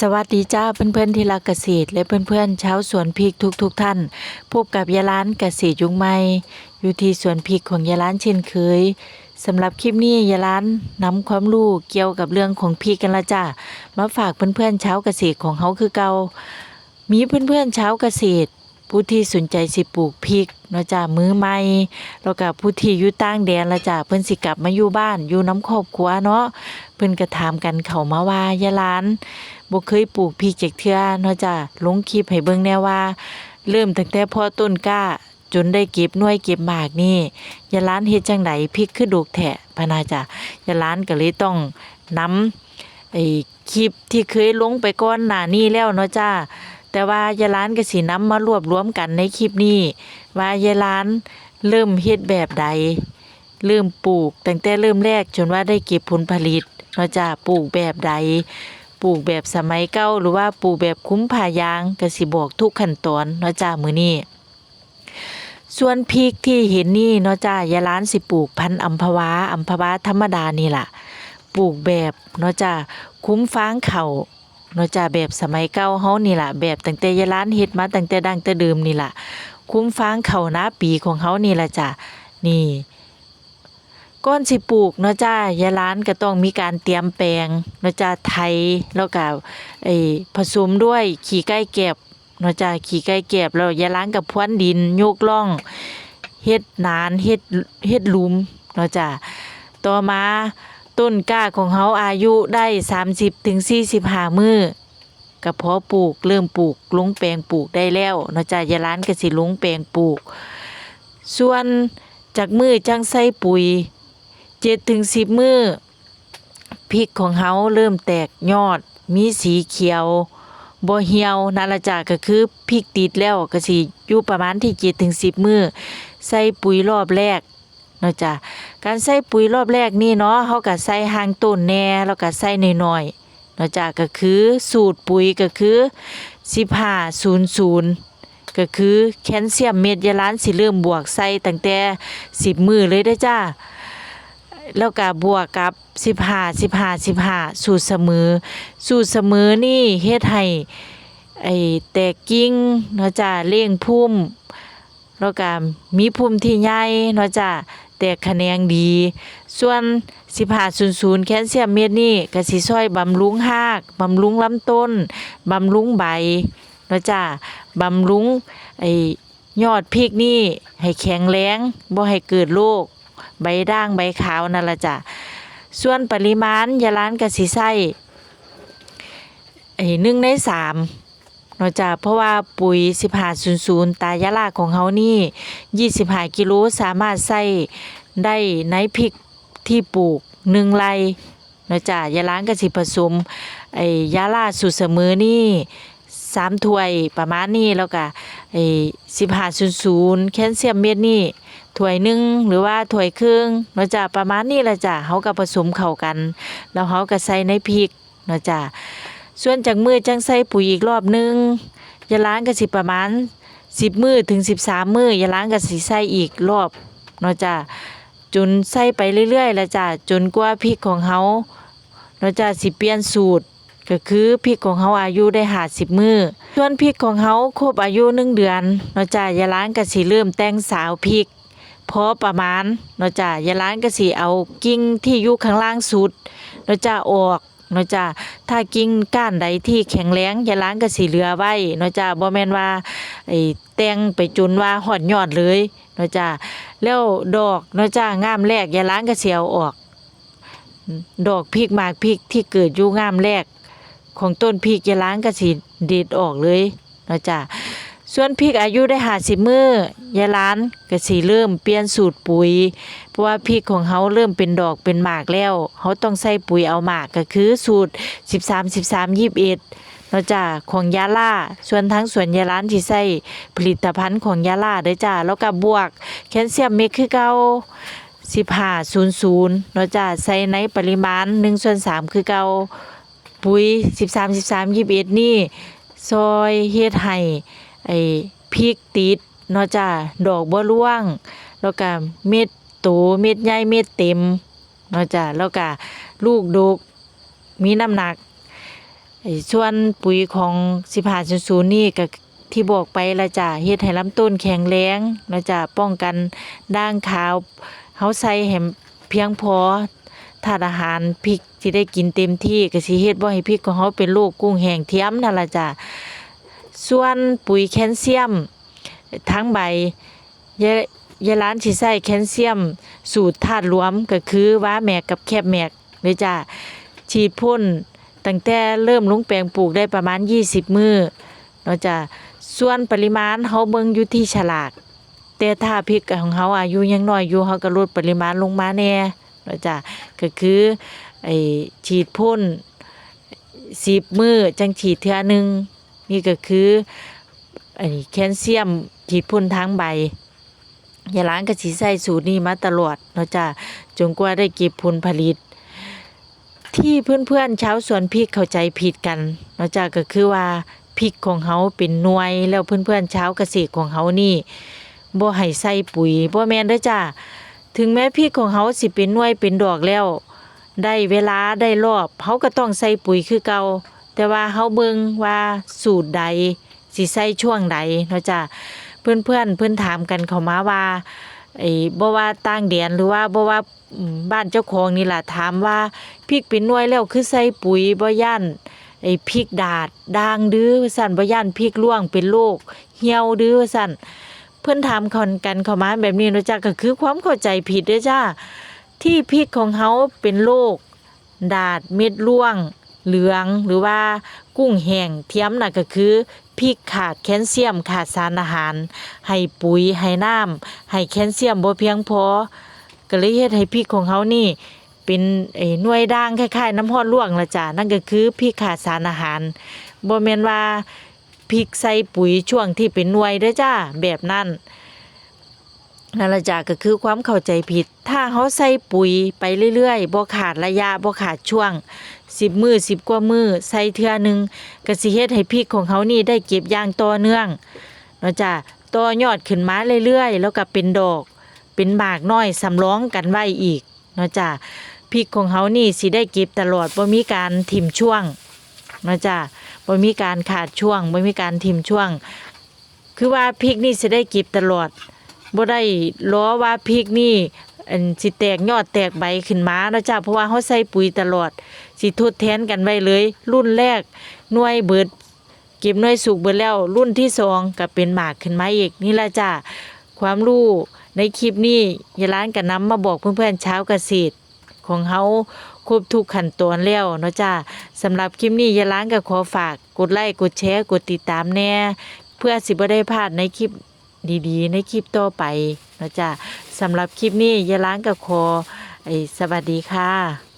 สวัสดีจ้าเพื่อนๆที่รักเกษตรและเพื่อนๆชาวสวนพริกทุกๆทท่าน พบกับยาล้านเกษตรยุงใหม่อยู่ที่สวนพริกของยาล้านเช่นเคยสำหรับคลิปนี้ยาล้านนำความรู้เกี่ยวกับเรื่องของพริกกันละจ้ามาฝากเพื่อนๆชาวเกษตรของเขาคือเกามีเพื่อนๆชาวเกษตร ผู้ที่สนใจสิปลูกพริกนะจ้ามือใหม่แล้วก็ผู้ที่อยู่ต่างแดนละจ้าเพิ่อนสิกลับมาอยู่บ้านอยู่น้ำครอบครัวเนาะเพิ่อนก็ถามกันเขามาว่ายาล้าน บ่เคยปลูกพริกจากเทื่อเนาะจ้ะลงคลิปให้เบิ่งแน่ว่า เริ่มตั้งแต่พ่อต้นกล้า จนได้เก็บหน่วยเก็บหมากนี่ยาล้านเฮ็ดจังไดพริกคือดกแท้พะนาจ้ะยาล้านก็เลยต้องนำไอ้คลิปที่เคยลงไปก่อนหน้านี้แล้วเนาะจ้าแต่ว่ายาล้านก็สินำมารวบรวมกันในคลิปนี้ ว่ายาล้านเริ่มเฮ็ดแบบใด เริ่มปลูกตั้งแต่เริ่มแรกจนว่าได้เก็บผลผลิตเนาะจ้ะปลูกแบบใด ปลูกแบบสมัยเก่าหรือว่าปลูกแบบคุ้มผ่ายางก็สิบอกทุกขั้นตอนเนาะจ้ามือนี้ส่วนพริกที่เห็นนี่เนาะจ้ายายร้านสิปลูกพันอัมพวาอัมพวาธรรมดานี่ล่ะปลูกแบบเนาะจ้าคุ้มฟางเขาเนาะจ้าแบบสมัยเก่าเฮานี่ล่ะแบบตั้งแต่ยายร้านเฮ็ดมาตั้งแต่ดังแต่เดิมนี่ล่ะคุ้มฟางเขานะปีของเฮานี่ล่ะจ้ะนี่ ก้อนสิปลูกเนาะจ้ายายร้านก็ต้องมีการเตรียมแปลงเนาะจ้าไถแล้วก็ไอ้ผสมด้วยขี้ไก่แก็บเนาะจ้าขี้ไก่แก็บแล้วยายร้านกับพรวนดินโยกล่องเฮ็ดนานเฮ็ดเฮ็ดลุมเนาะจ้าต่อมาต้นกล้าของเฮาอายุได้ 30ถึง45มื้อก็พอปลูกเริ่มปลูกลงแปลงปลูกได้แล้วเนาะจ้ายายร้านก็สิลงแปลงปลูก ส่วนจากมือจังใส่ปุ๋ย เจ็ดถึงสิบมือพริกของเฮาเริ่มแตกยอด มีสีเขียวบ่เหี่ยวนั่นละจ้ะก็คือพริกติดแล้วก็สิอยู่ประมาณที่เจ็ดถึงสิบมือใส่ปุ๋ยรอบแรกเนาะจ้ะการใส่ปุ๋ยรอบแรกนี่เนาะเฮาก็ใส่หางต้นแหน่แล้วก็ใส่น้อยๆเนาะจ้ะก็คือสูตรปุ๋ยก็คือ1500ก็คือแคลเซียมเม็ดยาล้านสิเริ่มบวกใส่ตั้งแต่10มือเลยเด้จ้า แล้วก็บวกกับ15 15 15สูตรเสมอ สูตรเสมอนี่เฮ็ดให้ไอ้แตกกิ่งเนาะจ้าเร่งพุ่มแล้วก็มีพุ่มที่ใหญ่เนาะจ้าแตกแขนงดี ส่วน1500แคลเซียมเม็ดนี่ก็สิช่วยบำรุงรากบำรุงลำต้นบำรุงใบเนาะจ้าบำรุงไอ้ยอดพริกนี่ให้แข็งแรงบ่ให้เกิดโรค ใบด่างใบขาวนั่นละจ้ะส่วนปริมาณยาล้านกสิใส่ไอ้หนึ่งในสามเนาะจ้ะเพราะว่าปุ๋ย 1500 ตายาลาของเฮานี่ 25 กิโลสามารถใส่ได้ในพริกที่ปลูกหนึ่งไร่เนาจ้ะยาล้านก็สิผสมไอ้ยาลาสูตรเสมอนี่ สามถ้วยประมาณนี้แล้วก็ไอ้1500แคลเซียมเม็ดนี่ถ้วยหนึ่งหรือว่าถ้วยครึ่งเนาะจ้ะประมาณนี้ละจ้ะเขาก็ผสมเข้ากัน แล้วเขาก็ใส่ในพริกเนาะจ้ะส่วนจากมือจังใส่ปุ๋ยอีกรอบหนึงยาล้างก็สิประมาณ10มือถึง13มือยาล้างก็สิใส่อีกรอบเนาะจ้ะจนใส่ไปเรื่อยๆละจ้ะจนกว่าพริกของเขาเนาะจ้ะสิเปลี่ยนสูตร ก็คือพริกของเขาอายุได้หาสิบมือส่วนพริกของเขาครบอายุหนึ่งเดือนเนาะจ้ะยาล้างก็สิเริ่มแต่งสาวพริกพอประมาณเนาะจ้ะยายล้านก็สิเอากิ่งที่อยู่ข้างล่างสุดเนาะจ้ะออกเนาะจ้ะถ้ากิ่งก้านใดที่แข็งแรงยาล้านก็สิเหลือไว้เนาะจ้ะบ่แม่นว่าไอ้แต่งไปจุนว่าหอดยอดเลยเนาะจ้ะแล้วดอกเนาะจ้ะงามแรกยาล้านก็สิเอาออก ดอกพริกมากพริกที่เกิดอยู่งามแรก ของต้นพริกยาล้านก็สิเด็ดออกเลยเนาะจ้ะส่วนพริกอายุได้หาสิมือยายล้านก็สิเริ่มเปลี่ยนสูตรปุ๋ย เพราะว่าพริกของเขาเริ่มเป็นดอกเป็นหมากแล้วเขาต้องใส่ปุ๋ยเอาหมากก็คือสูตร 13 13 21เนาะจ้าของยาล่าส่วนทั้งส่วนยาล้านที่ใส่ผลิตภัณฑ์ของยาล่าเด้อจ้าแล้วก็บวกแคลเซียมเม็ดคือเก่า1500เนาะจ้าใส่ในปริมาณ1ส่วน3คือเก่า ปุ๋ย 13 13 21 นี่ ซอยเฮ็ดให้ไอ้พริกติดเนาะจ้าดอกบัวร่วง แล้วก็เม็ดโตเม็ดใหญ่เม็ดเต็มเนาะจ้าแล้วก็ลูกดกมีน้ำหนักไอ้ส่วนปุ๋ยของ1500นี่ก็ที่บอกไปละจ้ะเฮ็ดให้ลำต้นแข็งแรงแล้วจ้ะป้องกันด่างขาวเฮาใส่ให้เพียงพอ ธาตุอาหารพริกสิได้กินเต็มที่ก็สิเฮ็ดบ่ให้พริกของเฮาเป็นโรคกุ้งแห้งเทียมนั่นล่ะจ้ะส่วนปุ๋ยแคลเซียม ทั้งใบยายายร้านสิใส่แคลเซียม สูตรธาตุรวมก็คือว่าแมกกับแคบแมกเลยจ้ะฉีดพ่นตั้งแต่เริ่มลงแปลงปลูกได้ประมาณ 20 มือเนาะจ้ะส่วนปริมาณเฮาเบิ่งอยู่ที่ฉลากแต่ถ้าพริกของเฮาอายุยังน้อยอยู่เฮาก็ลดปริมาณลงมาแน่ นาะจ้ะก็คือไอ้ฉีดพ่น10มือจังฉีดเทื่อหนึงนี่ก็คือไอ้แคลเซียมฉีดพ่นทางใบยาล้างก็สิใส่สูตรนี้มาตลอดเนาะจ้ะจนกว่าได้เก็บผลผลิต ที่เพื่อนๆชาวสวนพริกเข้าใจผิดกันเนาะจ้ะก็คือว่าพริกของเฮาเป็นหน่วยแล้วเพื่อนๆชาวเกษตรของเฮานี่บ่ให้ใส่ปุ๋ยบ่แม่นเด้อจ้ะ ถึงแม้พริกของเฮาสิเป็นหน่วยเป็นดอกแล้ว ได้เวลาได้รอบเฮาก็ต้องใส่ปุ๋ยคือเก่าแต่ว่าเฮาเบิ่งว่าสูตรใดสิใส่ช่วงใดเนาะจ้ะเพื่อนเพื่อนเพื่อนถามกันเขามาว่าไอ้บ่ว่าต่างแดนหรือว่าบ่ว่าบ้านเจ้าของนี่ล่ะถามว่าพริกเป็นหน่วยแล้วคือใส่ปุ๋ยบ่ย่านไอ้พริกดาดด่างดื้อว่าซั่นบ่ย่านพริกร่วงเป็นโรคเหี่ยวดื้อว่าซั่น เพิ่อนถามคนกันเข้ามาแบบนี้นะจ้ะก็คือความเข้าใจผิดด้อจ้าที่พริกของเฮาเป็นโรคดาดเม็ดร่วง เหลืองหรือว่ากุ้งแห้งเทียมน่ะก็คือพริกขาดแคลเซียมขาดสารอาหาร ให้ปุ๋ยให้น้ำให้แคลเซียมบ่เพียงพอก็เลยเฮ็ดให้พริกของเฮานี่เป็นไอ้หน่วยด่างคล้ายๆ น้ำฮอดลวงละจ้ะนั่นก็คือพริกขาดสารอาหารบ่แม่นว่า พริกใส่ปุ๋ยช่วงที่เป็นหน่วยเด้จ้าแบบนั้นนั่นละจ้ะก็คือความเข้าใจผิด ถ้าเขาใส่ปุ๋ยไปเรื่อยๆบ่ขาดระยะบ่ขาดช่วงสิบมือสิบกว่ามือใส่เทื่อหนึงก็สิเฮ็ดให้พริกของเขานี่ได้เก็บอย่างต่อเนื่องเนาะจ้ะต่อยอดขึ้นมาเรื่อยๆ แล้วก็เป็นดอก เป็นหมากน้อยสำรองกันไว้อีกเนาะจ้ะพริกของเขานี่สิได้เก็บตลอดบ่มีการถิ่มช่วงเนาะจ้ะ บ่มีการขาดช่วงบ่มีการถิ่มช่วง คือว่าพริกนี่สิได้ก็บตลอดบ่ได้ล้อว่าพริกนี่อันสิแตกยอดแตกใบขึ้นมาเนาะจ้ะเพราะว่าเฮาใส่ปุ๋ยตลอด สิทดแทนกันไว้เลย รุ่นแรกหน่วยเบิด เก็บหน่วยสุกเบิดแล้ว รุ่นที่สองก็เป็นหมากขึ้นมาอีกนี่ล่ะจ้ะความรู้ในคลิปนี้ยายร้านก็นำมาบอกเพื่อนๆชาวเกษตรของเฮา ครบทุกขั้นตอนแล้วเนาะจ้าสำหรับคลิปนี้อย่าล้างกับขอฝากกดไลค์กดแชร์กดติดตามแน่ เพื่อสิบ่ได้พลาดในคลิปดีๆ ในคลิปต่อไปเนาะจ้าสำหรับคลิปนี้อย่าล้างกับขอไอสวัสดีค่ะ